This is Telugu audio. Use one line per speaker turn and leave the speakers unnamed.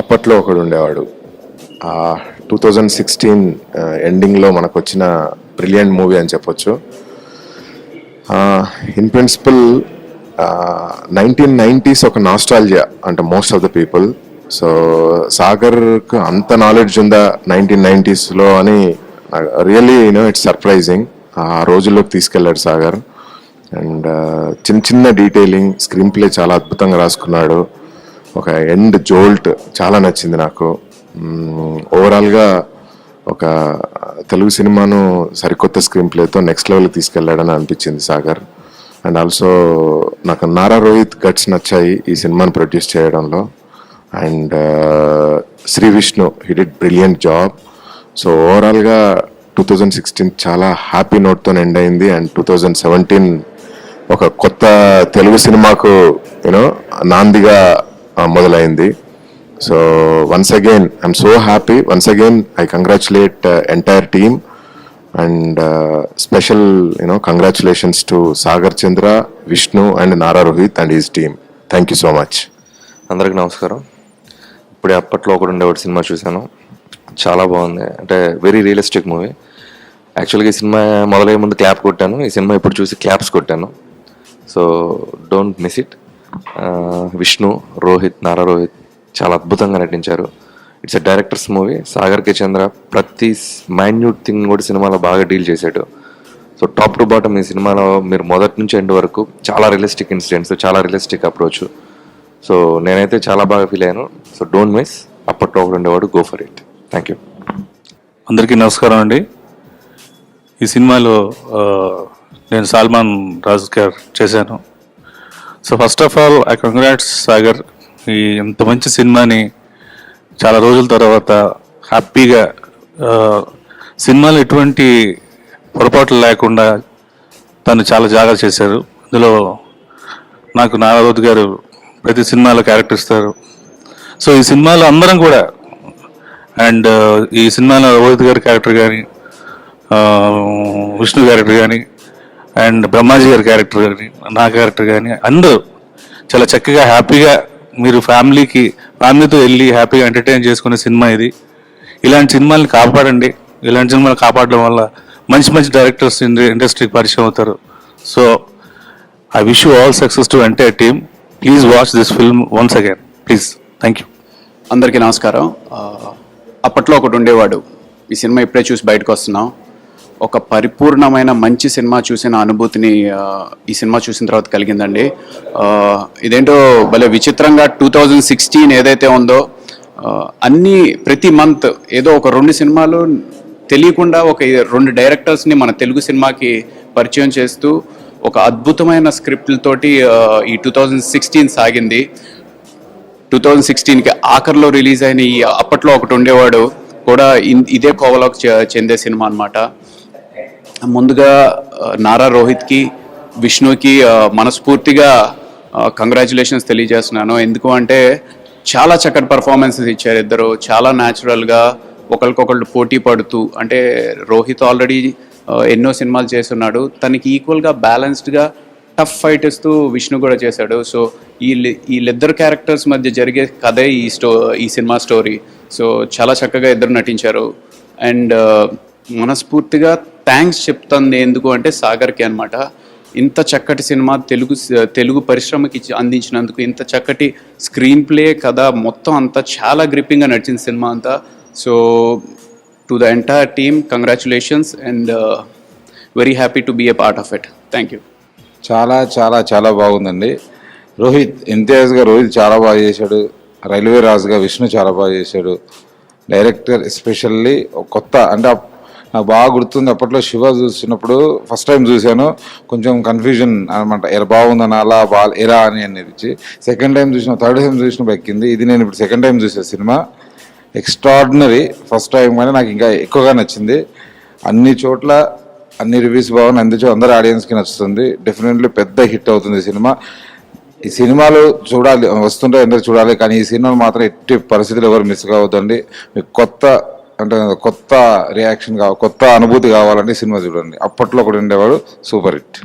అప్పట్లో ఒకడు ఉండేవాడు. టూ థౌజండ్ సిక్స్టీన్ ఎండింగ్లో మనకు వచ్చిన బ్రిలియంట్ మూవీ అని చెప్పొచ్చు. ఇన్ ప్రిన్సిపల్ నైన్టీన్ నైంటీస్ ఒక నాస్టాలజియా అంటే most of the people so సాగర్కు అంత నాలెడ్జ్ ఉందా నైన్టీన్ నైంటీస్లో అని రియల్లీ యూనో ఇట్స్ సర్ప్రైజింగ్ ఆ రోజుల్లోకి తీసుకెళ్ళాడు సాగర్. అండ్ చిన్న చిన్న డీటెయిలింగ్ స్క్రీన్ ప్లే చాలా అద్భుతంగా రాసుకున్నాడు. ఒక ఎండ్ జోల్ట్ చాలా నచ్చింది నాకు. ఓవరాల్గా ఒక తెలుగు సినిమాను సరికొత్త స్క్రీన్ ప్లేతో నెక్స్ట్ లెవెల్ తీసుకెళ్ళాడని అనిపించింది సాగర్. అండ్ ఆల్సో నాకు నారా రోహిత్ గట్స్ నచ్చాయి ఈ సినిమాను ప్రొడ్యూస్ చేయడంలో. And Shri Vishnu he it brilliant job so ఓవరాల్గా టూ థౌజండ్ సిక్స్టీన్ చాలా హ్యాపీ నోట్తో ఎండ్ అయింది. అండ్ టూ థౌజండ్ సెవెంటీన్ ఒక కొత్త తెలుగు సినిమాకు యూనో నాందిగా మొదలైంది. So once again I'm so happy once again I congratulate entire team and special you know congratulations to Sagar Chandra Vishnu and Nara Rohit and his team thank you so much
అందరికి నమస్కారం. ఇప్పుడే అప్పట్లో ఒకడుండే ఒకటి సినిమా చూశాను. చాలా బాగుంది. అంటే వెరీ రియలిస్టిక్ మూవీ యాక్చువల్గా ఈ సినిమా మొదలయ్యే ముందు క్లాప్ కొట్టాను. ఈ సినిమా ఇప్పుడు చూసి క్లాప్స్ కొట్టాను. So don't miss it. Vishnu Rohit Nara Rohit చాలా అద్భుతంగా నటించారు. It's a director's movie. Sagar K Chandra ప్రతి మైన్యూట్ థింగ్ కూడా సినిమాలో బాగా డీల్ చేశాడు. సో టాప్ టు బాటమ్ ఈ సినిమాలో మీరు మొదటి నుంచి ఎండ్ వరకు చాలా రియలిస్టిక్ ఇన్సిడెంట్స్ చాలా రియలిస్టిక్ అప్రోచ్. సో నేనైతే చాలా బాగా ఫీల్ అయ్యాను. సో డోంట్ మిస్ అప్పట్లో ఒకటి ఉండేవాడు go for it. Thank you
అందరికీ నమస్కారం అండి. ఈ సినిమాలో నేను సాల్మాన్ రాజ్ గారు చేశాను. So first of all I congrats Sagar. ఈ ఇంత మంచి సినిమాని చాలా రోజుల తర్వాత హ్యాపీగా సినిమాలు సినిమాలో ఎటువంటి పొరపాట్లు లేకుండా తను చాలా జాగ్రత్త చేశారు. ఇందులో నాకు నారావతి గారు ప్రతి సినిమాలో క్యారెక్టర్ ఇస్తారు. సో ఈ సినిమాలో అందరం కూడా అండ్ ఈ సినిమాలో రోహిత్ గారి క్యారెక్టర్ కానీ విష్ణు క్యారెక్టర్ కానీ అండ్ బ్రహ్మాజీ గారి క్యారెక్టర్ కానీ నా క్యారెక్టర్ కానీ అందరూ చాలా చక్కగా హ్యాపీగా మీరు ఫ్యామిలీకి ఫ్యామిలీతో వెళ్ళి హ్యాపీగా ఎంటర్టైన్ చేసుకునే సినిమా ఇది. ఇలాంటి సినిమాల్ని కాపాడండి. ఇలాంటి సినిమాలు కాపాడడం వల్ల మంచి మంచి డైరెక్టర్స్ ఇండస్ట్రీకి పరిచయం అవుతారు. So I wish you all success to entire team. Please watch this film once again. Please thank you.
అందరికీ నమస్కారం. అప్పట్లో ఒకటి ఉండేవాడు. ఈ సినిమా ఇప్పుడే చూసి బయటకు వస్తున్నాం. ఒక పరిపూర్ణమైన మంచి సినిమా చూసిన అనుభూతిని ఈ సినిమా చూసిన తర్వాత కలిగిందండి. ఇదేంటో భలే విచిత్రంగా టూ థౌజండ్ సిక్స్టీన్ ఏదైతే ఉందో అన్ని ప్రతి మంత్ ఏదో ఒక రెండు సినిమాలు తెలియకుండా ఒక రెండు డైరెక్టర్స్ని మన తెలుగు సినిమాకి పరిచయం చేస్తూ ఒక అద్భుతమైన స్క్రిప్ట్లతోటి ఈ టూ థౌజండ్ సిక్స్టీన్ సాగింది. టూ థౌజండ్ సిక్స్టీన్కి ఆఖరిలో రిలీజ్ అయిన ఈ అప్పట్లో ఒకటి ఉండేవాడు కూడా ఇన్- ఇదే కోవలోకి చెందే సినిమా అన్నమాట. ముందుగా నారా రోహిత్కి విష్ణుకి మనస్ఫూర్తిగా కంగ్రాచులేషన్స్ తెలియజేస్తున్నాను. ఎందుకు అంటే చాలా చక్కటి పర్ఫార్మెన్సెస్ ఇచ్చారు ఇద్దరు. చాలా న్యాచురల్గా ఒకరికొకళ్ళు పోటీ పడుతూ అంటే రోహిత్ ఆల్రెడీ ఎన్నో సినిమాలు చేస్తున్నాడు. తనకి ఈక్వల్గా బ్యాలెన్స్డ్గా టఫ్ ఫైట్ ఇస్తూ విష్ణు కూడా చేశాడు. సో ఈ వీళ్ళిద్దరు క్యారెక్టర్స్ మధ్య జరిగే కథే ఈ స్టో ఈ సినిమా స్టోరీ సో చాలా చక్కగా ఇద్దరు నటించారు. అండ్ మనస్ఫూర్తిగా థ్యాంక్స్ చెప్తుంది ఎందుకు అంటే సాగర్కి అన్నమాట. ఇంత చక్కటి సినిమా తెలుగు తెలుగు పరిశ్రమకి అందించినందుకు ఇంత చక్కటి స్క్రీన్ ప్లే కథ మొత్తం అంతా చాలా గ్రిప్పింగ్గా నడిచిన సినిమా అంతా. So to the entire team congratulations and very happy to be a part of it thank you
చాలా చాలా చాలా బాగుందండి. రోహిత్ ఇంతియాజ్గా రోహిత్ చాలా బాగా చేశాడు. రైల్వే రాజుగా విష్ణు చాలా బాగా చేశాడు. డైరెక్టర్ ఎస్పెషల్లీ కొత్త అంటే నాకు బాగా గుర్తుంది. అప్పట్లో శివ చూసినప్పుడు ఫస్ట్ టైం చూశాను. కొంచెం కన్ఫ్యూజన్ అనమాట ఎలా బాగుందని అలా బా ఎలా అని అనిపించి సెకండ్ టైం చూసిన థర్డ్ టైం చూసినప్పుడు ఎక్కింది ఇది నేను ఇప్పుడు సెకండ్ టైం చూసే సినిమా. ఎక్స్ట్రాడినరీ ఫస్ట్ టైం కానీ నాకు ఇంకా ఎక్కువగా నచ్చింది. అన్ని చోట్ల అన్ని రివ్యూస్ బాగున్నాయి. అందుచో అందరు ఆడియన్స్కి నచ్చుతుంది. డెఫినెట్లీ పెద్ద హిట్ అవుతుంది ఈ సినిమా. ఈ సినిమాలు చూడాలి వస్తుంటే అందరు చూడాలి. కానీ ఈ సినిమాలు మాత్రం ఎట్టి పరిస్థితులు ఎవరు మిస్ కావద్దండి. మీకు కొత్త అంటే కొత్త రియాక్షన్ కావాలి కొత్త అనుభూతి కావాలంటే సినిమా చూడండి. అప్పట్లో ఒకటి ఉండేవాడు సూపర్ హిట్.